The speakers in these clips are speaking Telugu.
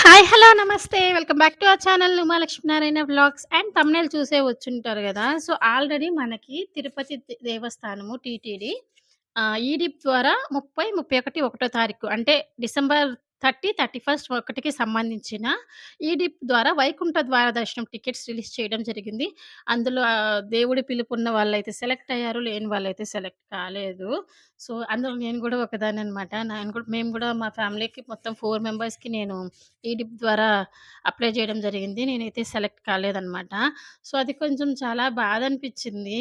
హాయ్! హలో! నమస్తే. Welcome back to our channel Uma Lakshminarayana vlogs and thumbnail చూసే వచ్చుంటారు కదా సో, ఆల్రెడీ మనకి తిరుపతి దేవస్థానము టీటీడీ ఈడిప్ ద్వారా 30, 31 ఒకటో తారీఖు అంటే డిసెంబర్ 30, 31 ఒకటికి సంబంధించిన ఈడిప్ ద్వారా వైకుంఠ ద్వార దర్శనం టికెట్స్ రిలీజ్ చేయడం జరిగింది. అందులో దేవుడి పిలుపు ఉన్న వాళ్ళైతే సెలెక్ట్ అయ్యారు. లేని వాళ్ళైతే సెలెక్ట్ కాలేదు. సో, అందులో నేను కూడా ఒకదాని అనమాట నేను కూడా మేము కూడా మా ఫ్యామిలీకి మొత్తం ఫోర్ మెంబర్స్‌కి నేను ఈడిప్ ద్వారా అప్లై చేయడం జరిగింది. నేనైతే సెలెక్ట్ కాలేదనమాట. సో, అది కొంచెం చాలా బాధ అనిపించింది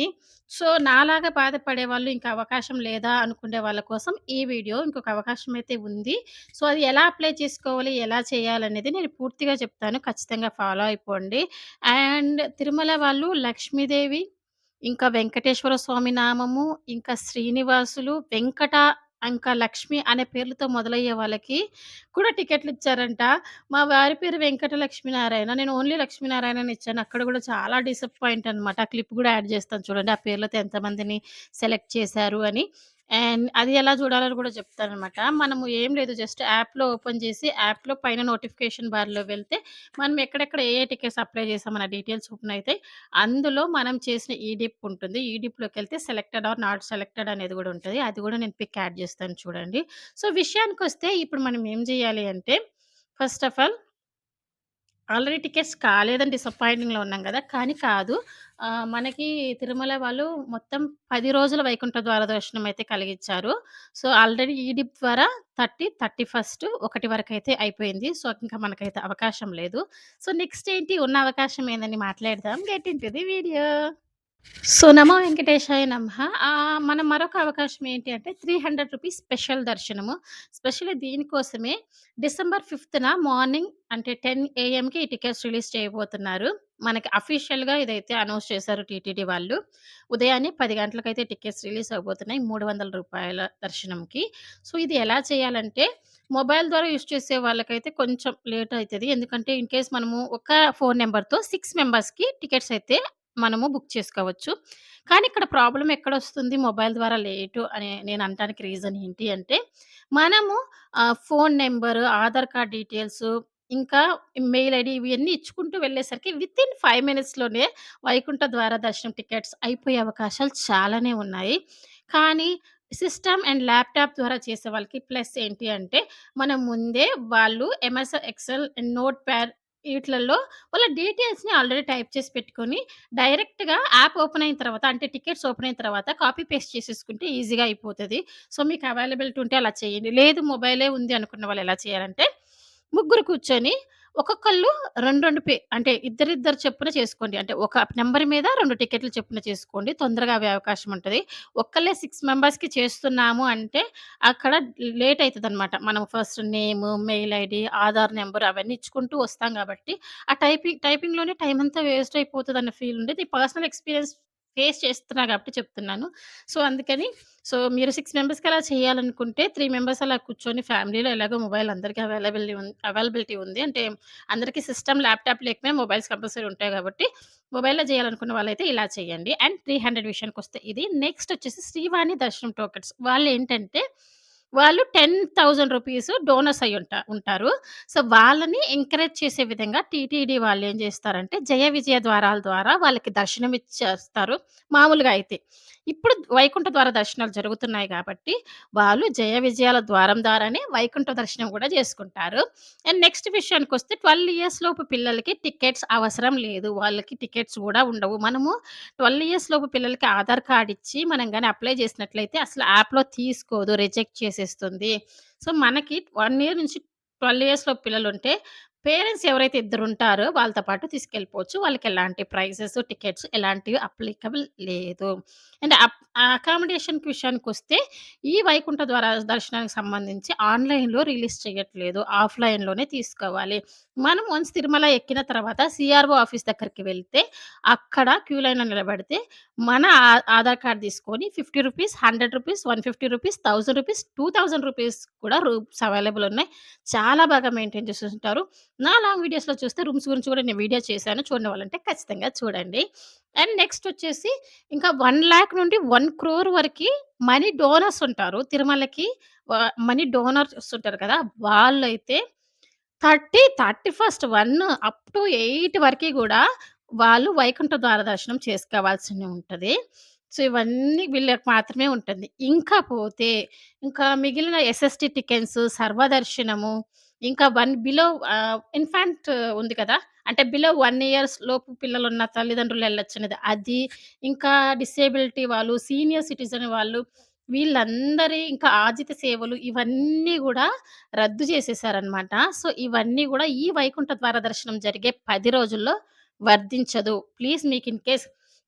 సో, నాలాగా బాధపడేవాళ్ళు ఇంకా అవకాశం లేదా అనుకునే వాళ్ళ కోసం ఈ వీడియో. ఇంకొక అవకాశం అయితే ఉంది. సో, అది ఎలా అప్లై చేసుకోవాలి, ఎలా చేయాలనేది నేను పూర్తిగా చెప్తాను. ఖచ్చితంగా ఫాలో అయిపోండి. అండ్ తిరుమల వాళ్ళు లక్ష్మీదేవి, ఇంకా వెంకటేశ్వర స్వామి నామము, ఇంకా శ్రీనివాసులు, వెంకట, ఇంకా లక్ష్మి అనే పేర్లతో మొదలయ్యే వాళ్ళకి కూడా టికెట్లు ఇచ్చారంట మా వారి పేరు వెంకట లక్ష్మీనారాయణ. నేను ఓన్లీ లక్ష్మీనారాయణ ఇచ్చాను. అక్కడ కూడా చాలా డిసప్పాయింట్ అనమాట. ఆ క్లిప్ కూడా యాడ్ చేస్తాను చూడండి. ఆ పేర్లతో ఎంతమందిని సెలెక్ట్ చేశారు అని. అండ్ అది ఎలా చూడాలని కూడా చెప్తారనమాట మనము ఏం లేదు జస్ట్ యాప్‌లో ఓపెన్ చేసి యాప్‌లో పైన నోటిఫికేషన్ బార్‌లో వెళ్తే మనం ఎక్కడెక్కడ ఏ టికెట్స్ అప్లై చేసామన్న డీటెయిల్స్ ఓపెన్ అవుతాయి అందులో మనం చేసిన ఈడిప్ ఉంటుంది. ఈడిప్‌లోకెళ్తే సెలెక్టెడ్ ఆర్ నాట్ సెలెక్టెడ్ అనేది కూడా ఉంటుంది అది కూడా నేను పిక్ యాడ్ చేస్తాను చూడండి. సో, విషయానికి వస్తే ఇప్పుడు మనం ఏం చేయాలి అంటే first of all already tickets కాలేదని డిసప్పాయింటింగ్‌లో ఉన్నాం కదా కానీ కాదు. మనకి తిరుమల వాళ్ళు మొత్తం పది రోజుల వైకుంఠ ద్వార దర్శనం అయితే కలిగించారు సో, ఆల్రెడీ ఈడిప్ ద్వారా 30, 31 ఒకటి వరకు అయితే అయిపోయింది. సో, ఇంకా మనకైతే అవకాశం లేదు. సో, నెక్స్ట్ ఏంటి ఉన్న అవకాశం ఏందని మాట్లాడదాం. గెట్ ఇంటిది వీడియో. సో, నమో వెంకటేశాయ నమ మన మరొక అవకాశం ఏంటి అంటే 300 రూపీస్ స్పెషల్ దర్శనము. స్పెషల్లీ దీనికోసమే డిసెంబర్ ఫిఫ్త్న మార్నింగ్ అంటే 10 ఏఎంకి ఈ టికెట్స్ రిలీజ్ చేయబోతున్నారు. మనకి అఫీషియల్‌గా ఇదైతే అనౌన్స్ చేశారు టీటీడీ వాళ్ళు. ఉదయాన్నే పది గంటలకైతే టికెట్స్ రిలీజ్ అయిపోతున్నాయి మూడు వందల రూపాయల దర్శనంకి. సో, ఇది ఎలా చేయాలంటే మొబైల్ ద్వారా యూజ్ చేసే వాళ్ళకైతే కొంచెం లేట్ అవుతుంది ఎందుకంటే ఇన్ కేస్ మనము ఒక ఫోన్ నెంబర్తో సిక్స్ మెంబర్స్‌కి టికెట్స్ అయితే మనము బుక్ చేసుకోవచ్చు. కానీ ఇక్కడ ప్రాబ్లం ఎక్కడ వస్తుంది మొబైల్ ద్వారా లేటు అని నేను అనటానికి రీజన్ ఏంటి అంటే మనము phone number Aadhaar card details ఇంకా మెయిల్ ఐడి ఇవన్నీ ఇచ్చుకుంటూ వెళ్ళేసరికి విత్ ఇన్ ఫైవ్ మినిట్స్‌లోనే వైకుంఠ ద్వార దర్శనం టికెట్స్ అయిపోయే అవకాశాలు చాలానే ఉన్నాయి. కానీ సిస్టమ్ అండ్ ల్యాప్‌టాప్ ద్వారా చేసే వాళ్ళకి ప్లస్ ఏంటి అంటే మనం ముందే వాళ్ళు MS Excel and note pad వీటిలలో వాళ్ళ డీటెయిల్స్‌ని ఆల్రెడీ టైప్ చేసి పెట్టుకొని డైరెక్ట్‌గా యాప్ ఓపెన్ అయిన తర్వాత అంటే టికెట్స్ ఓపెన్ అయిన తర్వాత కాపీ పేస్ట్ చేసేసుకుంటే ఈజీగా అయిపోతుంది సో, మీకు అవైలబిలిటీ ఉంటే అలా చేయండి. లేదు మొబైలే ఉంది అనుకున్న వాళ్ళు ఎలా చేయాలంటే ముగ్గురు కూర్చొని ఒక్కొక్కళ్ళు 2, 2 పే అంటే ఇద్దరిద్దరు చెప్పున చేసుకోండి. అంటే ఒక నెంబర్ మీద రెండు టికెట్లు చొప్పున చేసుకోండి. తొందరగా అవే అవకాశం ఉంటుంది ఒక్కళ్ళే సిక్స్ మెంబర్స్‌కి చేస్తున్నాము అంటే అక్కడ లేట్ అయితదనమాట. మనం first name mail ID Aadhaar number అవన్నీ ఇచ్చుకుంటూ వస్తాం కాబట్టి ఆ టైపింగ్ టైపింగ్‌లోనే టైం అంతా వేస్ట్ అయిపోతదన్న ఫీల్ ఉండేది. పర్సనల్ ఎక్స్‌పీరియన్స్ ఫేస్ చేస్తున్నా కాబట్టి చెప్తున్నాను. సో, అందుకని సో, మీరు సిక్స్ మెంబర్స్‌కి అలా చేయాలనుకుంటే త్రీ మెంబర్స్ అలా కూర్చొని ఫ్యామిలీలో ఎలాగో మొబైల్ అందరికీ అవైలబిలిటీ ఉంది అవైలబిలిటీ ఉంది. అంటే అందరికీ సిస్టమ్, ల్యాప్‌టాప్ లేకపోయినా మొబైల్స్ కంపల్సరీ ఉంటాయి కాబట్టి మొబైల్‌లో చేయాలనుకున్న వాళ్ళైతే ఇలా చేయండి. అండ్ త్రీ హండ్రెడ్ విషయానికి వస్తే ఇది. నెక్స్ట్ వచ్చేసి శ్రీవాణి దర్శనం టోకెట్స్ వాళ్ళు ఏంటంటే వాళ్ళు 10,000 రూపీస్ డోనర్స్ ఉంటా ఉంటారు. సో, వాళ్ళని ఎంకరేజ్ చేసే విధంగా టీటీడీ వాళ్ళు ఏం చేస్తారంటే జయ విజయ ద్వారాల ద్వారా వాళ్ళకి దర్శనం ఇచ్చేస్తారు. మామూలుగా అయితే. ఇప్పుడు వైకుంఠ ద్వార దర్శనాలు జరుగుతున్నాయి కాబట్టి వాళ్ళు జయ విజయాల ద్వారం ద్వారానే వైకుంఠ దర్శనం కూడా చేసుకుంటారు. అండ్ నెక్స్ట్ విషయానికి వస్తే ట్వెల్వ్ ఇయర్స్ లోపు పిల్లలకి టికెట్స్ అవసరం లేదు. వాళ్ళకి టికెట్స్ కూడా ఉండవు. మనము 12 ఇయర్స్ లోపు పిల్లలకి ఆధార్ కార్డ్ ఇచ్చి మనం కానీ అప్లై చేసినట్లయితే అసలు యాప్‌లో తీసుకోదు. రిజెక్ట్ చేసేస్తుంది. సో, మనకి వన్ ఇయర్ నుంచి 12 ఇయర్స్ లోపు పిల్లలుంటే పేరెంట్స్ ఎవరైతే ఇద్దరు ఉంటారో వాళ్ళతో పాటు తీసుకెళ్ళిపోవచ్చు. వాళ్ళకి ఎలాంటి ప్రైజెస్, టికెట్స్ ఎలాంటివి అప్లికబుల్ లేదు. అండ్ అప్ విషయానికి వస్తే ఈ వైకుంఠ ద్వారా దర్శనానికి సంబంధించి ఆన్‌లైన్‌లో రిలీజ్ చేయట్లేదు. ఆఫ్‌లైన్‌లోనే తీసుకోవాలి. మనం వన్స్ తిరుమల ఎక్కిన తర్వాత సిఆర్ఓ ఆఫీస్ దగ్గరికి వెళ్తే అక్కడ క్యూ లైన్‌లో నిలబడితే మన ఆ ఆధార్ కార్డ్ తీసుకొని fifty rupees, hundred rupees, one fifty rupees, thousand rupees, two thousand rupees కూడా రూమ్స్ అవైలబుల్ ఉన్నాయి. చాలా బాగా మెయింటైన్ చేస్తుంటారు నా లాంగ్ వీడియోస్‌లో చూస్తే రూమ్స్ గురించి కూడా నేను వీడియో చేశాను. చూడని వాళ్ళంటే ఖచ్చితంగా చూడండి. అండ్ నెక్స్ట్ వచ్చేసి ఇంకా వన్ ల్యాక్ నుండి వన్ క్రోర్ వరకు మనీ డోనర్స్ ఉంటారు. తిరుమలకి మనీ డోనర్స్ ఉంటారు కదా! వాళ్ళైతే 30, 31 1 అప్ టు ఎయిట్ వరకి కూడా వాళ్ళు వైకుంఠ ద్వార దర్శనం చేసుకోవాల్సి ఉంటుంది సో, ఇవన్నీ వీళ్ళకి మాత్రమే ఉంటుంది. ఇంకా పోతే ఇంకా మిగిలిన ఎస్ఎస్‌టి టికెట్స్, సర్వదర్శనము, ఇంకా 1 బిలో ఆహ్, ఇన్‌ఫాంట్ ఉంది కదా! అంటే బిలో 1 ఇయర్స్ లోపు పిల్లలున్న తల్లిదండ్రులు ఎళ్ళొచ్చనేది అది. ఇంకా డిసేబిలిటీ వాళ్ళు, సీనియర్ సిటిజన్ వాళ్ళు వీళ్ళందరి ఇంకా ఆజిత సేవలు ఇవన్నీ గూడా రద్దు చేసేసారనమాట. సో, ఇవన్నీ గూడా ఈ వైకుంఠ ద్వార దర్శనం జరిగే 10 రోజుల్లో వర్ధించదు. ప్లీజ్ మీకు ఇన్ కేస్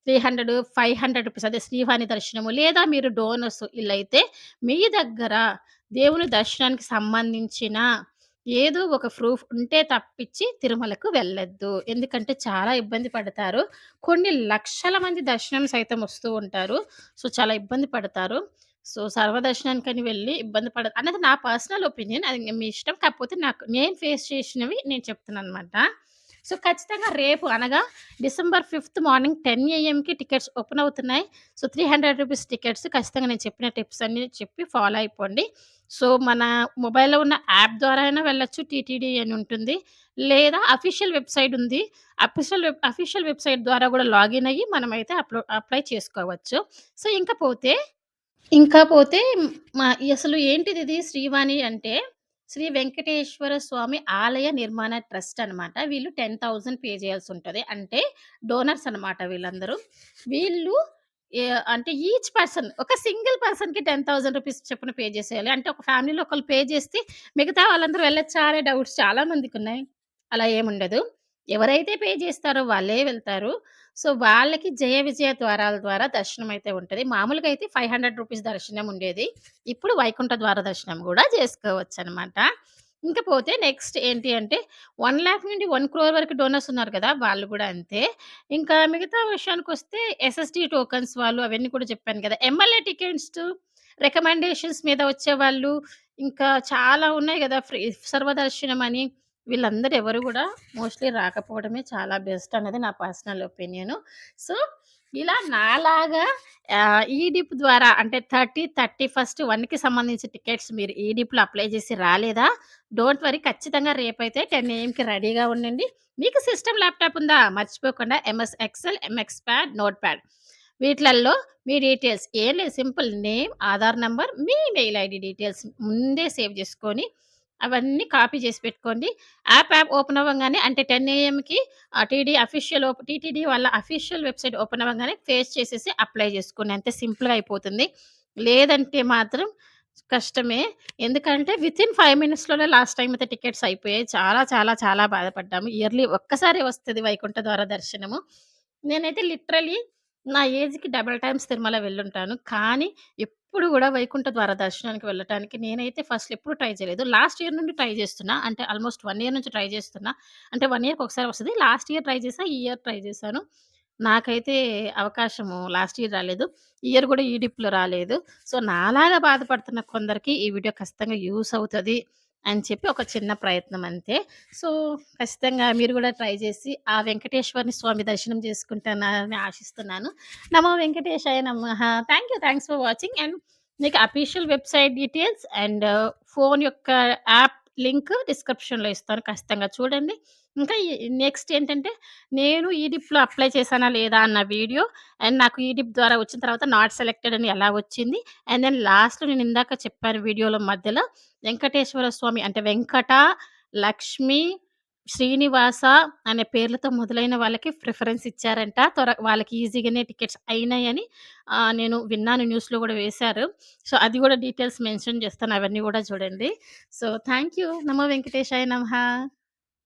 300, 500 రూపీస్ అదే శ్రీవాణి దర్శనము లేదా మీరు డోనర్స్ ఈళ్ళైతే మీ దగ్గర దేవుని దర్శనానికి సంబంధించిన ఏదో ఒక ప్రూఫ్ ఉంటే తప్పించి తిరుమలకు వెళ్ళొద్దు. ఎందుకంటే చాలా ఇబ్బంది పడతారు. కొన్ని లక్షల మంది దర్శనం సైతం వస్తూ ఉంటారు. సో, చాలా ఇబ్బంది పడతారు. సో, సర్వదర్శనానికని వెళ్ళి ఇబ్బంది పడదు అన్నది నా పర్సనల్ ఒపీనియన్. అది మీ ఇష్టం. కాకపోతే నాకు నేను ఫేస్ చేసినవి నేను చెప్తున్నాను అనమాట సో, ఖచ్చితంగా రేపు అనగా డిసెంబర్ ఫిఫ్త్ మార్నింగ్ 10 ఏఎంకి టికెట్స్ ఓపెన్ అవుతున్నాయి. సో, 300 రూపీస్ టికెట్స్ ఖచ్చితంగా నేను చెప్పిన టిప్స్ అన్నీ చెప్పి ఫాలో అయిపోండి. సో, మన మొబైల్‌లో ఉన్న యాప్ ద్వారా అయినా వెళ్ళొచ్చు. టీటీడీ అని ఉంటుంది. లేదా అఫీషియల్ వెబ్‌సైట్ ఉంది. అఫీషియల్ వెబ్ అఫీషియల్ వెబ్‌సైట్ ద్వారా కూడా లాగిన్ అయ్యి మనమైతే అప్‌లో అప్లై చేసుకోవచ్చు. సో, ఇంకా పోతే ఇంకా పోతే మా అసలు ఏంటిది ఇది శ్రీవాణి అంటే శ్రీ వెంకటేశ్వర స్వామి ఆలయ నిర్మాణ ట్రస్ట్ అనమాట. వీళ్ళు 10,000 పే చేయాల్సి ఉంటుంది అంటే డోనర్స్ అనమాట వీళ్ళందరూ. వీళ్ళు అంటే ఈచ్ పర్సన్ ఒక సింగిల్ పర్సన్‌కి 10,000 రూపీస్ చొప్పున పే చేసేయాలి. అంటే ఒక ఫ్యామిలీలో ఒకళ్ళు పే చేస్తే మిగతా వాళ్ళందరూ వెళ్ళొచ్చా అనే డౌట్స్ చాలా మందికి ఉన్నాయి అలా ఏముండదు. ఎవరైతే పే చేస్తారో వాళ్ళే వెళ్తారు. సో, వాళ్ళకి జయ విజయ ద్వారాల ద్వారా దర్శనం అయితే ఉంటుంది మామూలుగా అయితే 500 రూపీస్ దర్శనం ఉండేది. ఇప్పుడు వైకుంఠ ద్వార దర్శనం కూడా చేసుకోవచ్చు అనమాట ఇంకా పోతే నెక్స్ట్ ఏంటి అంటే వన్ ల్యాక్ నుండి వన్ క్రోర్ వరకు డోనర్స్ ఉన్నారు కదా! వాళ్ళు కూడా అంతే. ఇంకా మిగతా విషయానికి వస్తే ఎస్ఎస్‌డి టోకెన్స్ వాళ్ళు అవన్నీ కూడా చెప్పాను కదా! ఎమ్మెల్యే టికెట్స్, రికమెండేషన్స్ మీద వచ్చేవాళ్ళు ఇంకా చాలా ఉన్నాయి కదా ఫ్రీ సర్వదర్శనం అని వీళ్ళందరూ ఎవరు కూడా మోస్ట్‌లీ రాకపోవడమే చాలా బెస్ట్ అనేది నా పర్సనల్ ఒపీనియను. సో, ఇలా నాలాగా ఈడిప్ ద్వారా అంటే 30, 31 1కి సంబంధించి టికెట్స్ మీరు ఈడిప్‌లో అప్లై చేసి రాలేదా? డోంట్ వరీ ఖచ్చితంగా రేపైతే 10 ఏఎంకి రెడీగా ఉండండి. మీకు సిస్టమ్, ల్యాప్‌టాప్ ఉందా? మర్చిపోకుండా MS Excel, MX pad, note pad వీటిలల్లో మీ డీటెయిల్స్ ఏం లేదు సింపుల్ నేమ్, ఆధార్ నంబర్, మీ మెయిల్ ఐడి డీటెయిల్స్ ముందే సేవ్ చేసుకొని అవన్నీ కాపీ చేసి పెట్టుకోండి. యాప్ యాప్ ఓపెన్ అవ్వగానే అంటే 10 ఏఎంకి టీడీ అఫీషియల్ టీటీడీ వాళ్ళ అఫీషియల్ వెబ్‌సైట్ ఓపెన్ అవ్వగానే ఫేస్ చేసేసి అప్లై చేసుకోండి. అంతే సింపుల్‌గా అయిపోతుంది. లేదంటే మాత్రం కష్టమే. ఎందుకంటే వితిన్ ఫైవ్ మినిట్స్‌లోనే లాస్ట్ టైం అయితే టికెట్స్ అయిపోయాయి. చాలా చాలా చాలా బాధపడ్డాము. ఇయర్‌లీ ఒక్కసారే వస్తుంది వైకుంఠ ద్వార దర్శనము. నేనైతే లిటరలీ నా ఏజ్‌కి డబుల్ టైమ్స్ తిరుమల వెళ్ళుంటాను. కానీ ఎప్పుడు గూడా వైకుంఠ ద్వార దర్శనానికి వెళ్ళటానికి నేనైతే ఫస్ట్ ఎప్పుడు ట్రై చేయలేదు. లాస్ట్ ఇయర్ నుండి ట్రై చేస్తున్నా. అంటే ఆల్‌మోస్ట్ 1 ఇయర్ నుంచి ట్రై చేస్తున్నా. అంటే 1 ఇయర్‌కి ఒకసారి వస్తది. లాస్ట్ ఇయర్ ట్రై చేశా. ఈ ఇయర్ ట్రై చేశాను. నాకైతే అవకాశము లాస్ట్ ఇయర్ రాలేదు. ఈ ఇయర్ గూడా ఈడిప్‌లో రాలేదు. సో, నాలాగా బాధపడుతున్న కొందరికి ఈ వీడియో ఖచ్చితంగా యూజ్ అవుతది అని చెప్పి ఒక చిన్న ప్రయత్నం అంతే. సో, ఖచ్చితంగా మీరు కూడా ట్రై చేసి ఆ వెంకటేశ్వరిని స్వామి దర్శనం చేసుకుంటానని ఆశిస్తున్నాను. నమో వెంకటేశాయ నమ thank you. Thanks for watching and మీకు official website details and phone యొక్క యాప్ లింక్ డిస్క్రిప్షన్‌లో ఇస్తాను. ఖచ్చితంగా చూడండి. ఇంకా నెక్స్ట్ ఏంటంటే నేను ఈడిప్‌లో అప్లై చేశానా లేదా అన్న వీడియో అండ్ నాకు ఈడిప్ ద్వారా వచ్చిన తర్వాత నాట్ సెలెక్టెడ్ అని ఎలా వచ్చింది. అండ్ దెన్ లాస్ట్‌లో నేను ఇందాక చెప్పాను వీడియోలో మధ్యలో వెంకటేశ్వర స్వామి అంటే వెంకట, లక్ష్మి, శ్రీనివాస అనే పేర్లతో మొదలైన వాళ్ళకి ప్రిఫరెన్స్ ఇచ్చారంట. త్వర వాళ్ళకి ఈజీగానే టికెట్స్ అయినాయని నేను విన్నాను న్యూస్‌లో కూడా వేశారు. సో, అది కూడా డీటెయిల్స్ మెన్షన్ చేస్తాను. అవన్నీ కూడా చూడండి. So, thank you. నమో వెంకటేశాయ నమః.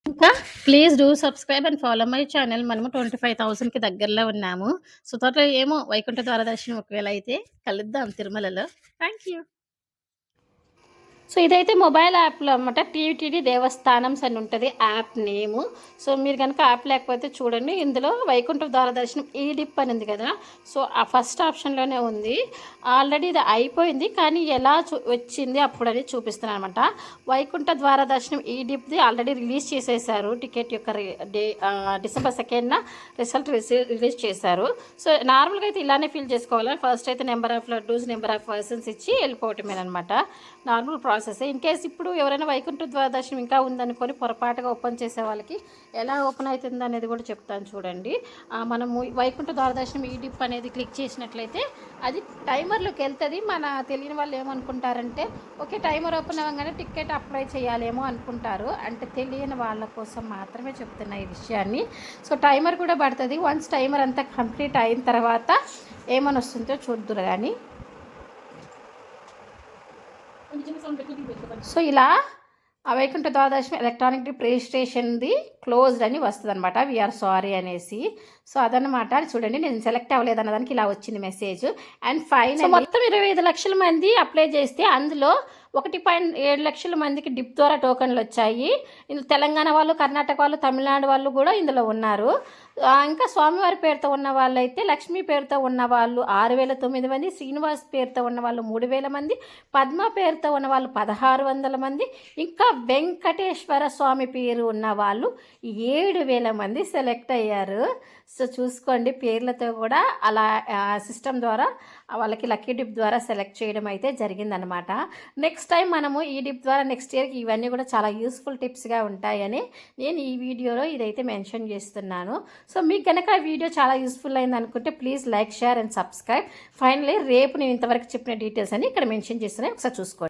ఇంకా please do subscribe and follow my channel. మనము 25,000కి దగ్గరలో ఉన్నాము. సో, త్వరలో ఏమో వైకుంఠ ద్వార దర్శనం ఒకవేళ అయితే కలుద్దాం తిరుమలలో. Thank you. సో, ఇదైతే మొబైల్ యాప్‌లో అనమాట. టీటీడీ దేవస్థానమ్స్ అని ఉంటుంది యాప్ నేము. సో, మీరు కనుక యాప్ లేకపోతే చూడండి. ఇందులో వైకుంఠ ద్వార దర్శనం డిప్ అని ఉంది కదా! సో, ఆ ఫస్ట్ ఆప్షన్‌లోనే ఉంది. ఆల్రెడీ ఇది అయిపోయింది. కానీ ఎలా చు వచ్చింది అప్పుడని చూపిస్తున్నాననమాట. వైకుంఠ ద్వార దర్శనం డిప్ది ఆల్రెడీ రిలీజ్ చేసేసారు. టికెట్ యొక్క డే డిసెంబర్ సెకండ్న రిజల్ట్ రిసీ రిలీజ్ చేశారు. సో, నార్మల్‌గా అయితే ఇలానే ఫిల్ చేసుకోవాలి. ఫస్ట్ అయితే number of laddus, number of persons ఇచ్చి వెళ్ళిపోవటమేనమాట నార్మల్ ప్రాసెస్. ఇన్ కేస్ ఇప్పుడు ఎవరైనా వైకుంఠ ద్వాదశం ఇంకా ఉందనుకొని పొరపాటుగా ఓపెన్ చేసే వాళ్ళకి ఎలా ఓపెన్ అవుతుంది అనేది కూడా చెప్తాను చూడండి. మనము వైకుంఠ ద్వాదశం ఈ డిప్ అనేది క్లిక్ చేసినట్లయితే అది టైమర్లోకి వెళ్తుంది. మన తెలియని వాళ్ళు ఏమనుకుంటారంటే ఓకే టైమర్ ఓపెన్ అవ్వగానే టికెట్ అప్లై చేయాలేమో అనుకుంటారు. అంటే తెలియని వాళ్ళ కోసం మాత్రమే చెప్తున్నా ఈ విషయాన్ని. సో టైమర్ కూడా పడుతుంది. వన్స్ టైమర్ అంతా కంప్లీట్ అయిన తర్వాత ఏమని వస్తుందో చూద్దురు కానీ సో ఇలా వైకుంఠ ద్వాదశమి ఎలక్ట్రానిక్ డిప్ రిజిస్ట్రేషన్ది క్లోజ్డ్ అని వస్తుంది అనమాట వీఆర్ సారీ అనేసి. సో అదనమాట చూడండి నేను సెలెక్ట్ అవ్వలేదు అన్నదానికి ఇలా వచ్చింది మెసేజ్ అండ్ ఫైన్ మొత్తం ఇరవై ఐదు లక్షల మంది అప్లై చేస్తే అందులో ఒకటి పాయింట్ ఏడు లక్షల మందికి డిప్ ద్వారా టోకన్లు వచ్చాయి. ఇందులో తెలంగాణ వాళ్ళు కర్ణాటక వాళ్ళు తమిళనాడు వాళ్ళు కూడా ఇందులో ఉన్నారు. ఇంకా స్వామివారి పేరుతో ఉన్న వాళ్ళైతే లక్ష్మీ పేరుతో ఉన్న వాళ్ళు ఆరు వేల తొమ్మిది మంది శ్రీనివాస్ పేరుతో ఉన్న వాళ్ళు మూడు వేల మంది పద్మ పేరుతో ఉన్న వాళ్ళు పదహారు వందల మంది ఇంకా వెంకటేశ్వర స్వామి పేరు ఉన్న వాళ్ళు ఏడు వేల మంది సెలెక్ట్ అయ్యారు. సో చూసుకోండి పేర్లతో కూడా అలా సిస్టమ్ ద్వారా వాళ్ళకి లక్కీ డిప్ ద్వారా సెలెక్ట్ చేయడం అయితే జరిగిందనమాట నెక్స్ట్ టైం మనము ఈ డిప్ ద్వారా నెక్స్ట్ ఇయర్కి ఇవన్నీ కూడా చాలా యూస్ఫుల్ టిప్స్గా ఉంటాయని నేను ఈ వీడియోలో ఇదైతే మెన్షన్ చేస్తున్నాను. సో మీకు కనుక వీడియో చాలా యూస్ఫుల్ అయింది అనుకుంటే please like share and subscribe. Finally రేపు నేను ఇంతవరకు చెప్పిన డీటెయిల్స్ అని ఇక్కడ మెన్షన్ చేస్తున్నాయి ఒకసారి చూసుకోండి.